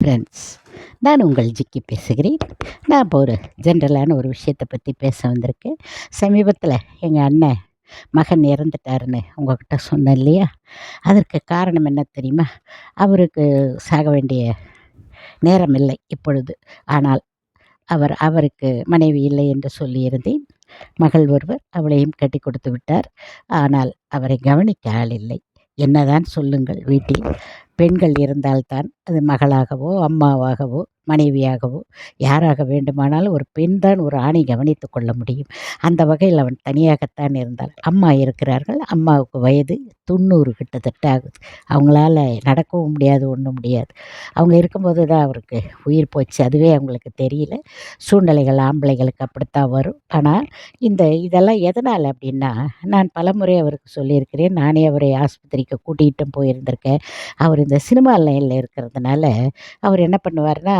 Friends நான் உங்கள் ஜிக்கி பேசுகிறேன். நான் இப்போ ஒரு ஜென்ரலான ஒரு விஷயத்தை பற்றி பேச வந்திருக்கேன். சமீபத்தில் எங்கள் அண்ணன் மகன் இறந்துட்டாருன்னு உங்ககிட்ட சொன்னேன் இல்லையா? அதற்கு காரணம் என்ன தெரியுமா? அவருக்கு சாக வேண்டிய நேரம் இல்லை இப்பொழுது. ஆனால் அவர் அவருக்கு மனைவி இல்லை என்று சொல்லியிருந்தேன். மகள் ஒருவர் அவளையும் கட்டி கொடுத்து விட்டார். ஆனால் அவரை கவனிக்க ஆள் இல்லை. என்னதான் சொல்லுங்கள் வீட்டில். பெண்கள் இருந்தால்தான் அது மகளாகவோ அம்மாவாகவோ மனைவியாகவோ யாராக வேண்டுமானாலும் ஒரு பெண் தான் ஒரு ஆணை கவனித்து கொள்ள முடியும். அந்த வகையில் அவன் தனியாகத்தான் இருந்தாள். அம்மா இருக்கிறார்கள். அம்மாவுக்கு வயது தொண்ணூறு கிட்டத்தட்ட ஆகுது. அவங்களால நடக்கவும் முடியாது ஒன்றும் முடியாது. அவங்க இருக்கும்போது தான் அவருக்கு உயிர் போச்சு. அதுவே அவங்களுக்கு தெரியல. சூழ்நிலைகள் ஆம்பளைகளுக்கு அப்படித்தான் வரும். ஆனால் இந்த இதெல்லாம் எதனால் அப்படின்னா நான் பலமுறை அவருக்கு சொல்லியிருக்கிறேன். நானே அவரை ஆஸ்பத்திரிக்கு கூட்டிகிட்டும் போயிருந்திருக்கேன். அவர் இந்த சினிமா லைனில் இருக்கிறதுனால அவர் என்ன பண்ணுவார்னா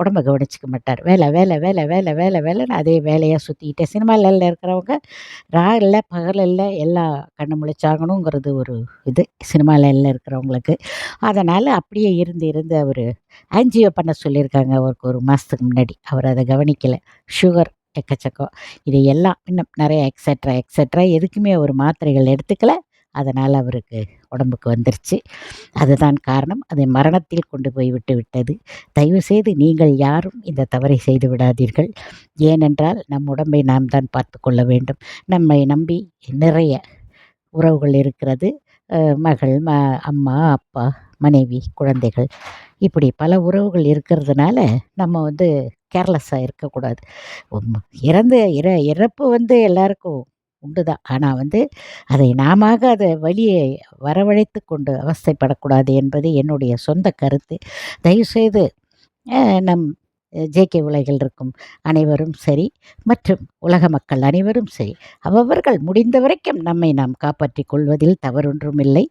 உடம்ப கவனிச்சிக்க மாட்டார். வேலை வேலை வேலை வேலை வேலை வேலைன்னு அதே வேலையாக சுற்றிக்கிட்டே சினிமா இருக்கிறவங்க ரா இல்லை பகல் இல்லை எல்லா கண்ணு முழிச்சாகணுங்கிறது ஒரு இது சினிமா இருக்கிறவங்களுக்கு. அதனால் அப்படியே இருந்து இருந்து அவர் ஆன்ஜியோ பண்ண சொல்லியிருக்காங்க. அவருக்கு ஒரு மாதத்துக்கு முன்னாடி. அவர் அதை கவனிக்கலை. சுகர் எக்கச்சக்கம். இது எல்லாம் இன்னும் நிறைய எக்ஸட்ரா எக்ஸட்ரா எதுக்குமே ஒரு மாத்திரைகள் எடுத்துக்கல. அதனால் அவருக்கு உடம்புக்கு வந்துருச்சு. அதுதான் காரணம். அதை மரணத்தில் கொண்டு போய் விட்டு விட்டது. தயவுசெய்து நீங்கள் யாரும் இந்த தவறை செய்து விடாதீர்கள். ஏனென்றால் நம் உடம்பை நாம் தான் பார்த்து கொள்ள வேண்டும். நம்மை நம்பி நிறைய உறவுகள் இருக்கிறது. மகள் ம அம்மா அப்பா மனைவி குழந்தைகள். இப்படி பல உறவுகள் இருக்கிறதுனால நம்ம வந்து கேர்லெஸ்ஸாக இருக்கக்கூடாது. இறந்து இற இறப்பு வந்து எல்லாருக்கும் உண்டு தான். ஆனால் வந்து அதை நாம அதை வழியை வரவழைத்து கொண்டு அவஸ்தைப்படக்கூடாது என்பது என்னுடைய சொந்த கருத்து. தயவுசெய்து நம் ஜேகே உலகில் இருக்கும் அனைவரும் சரி மற்றும் உலக மக்கள் அனைவரும் சரி அவர்கள் முடிந்த வரைக்கும் நம்மை நாம் காப்பாற்றி கொள்வதில் தவறொன்றும் இல்லை.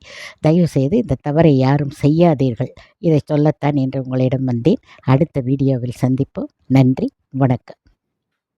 தயவுசெய்து இந்த தவறை யாரும் செய்யாதீர்கள். இதை சொல்லத்தான் என்று உங்களிடம் வந்தேன். அடுத்த வீடியோவில் சந்திப்போம். நன்றி வணக்கம்.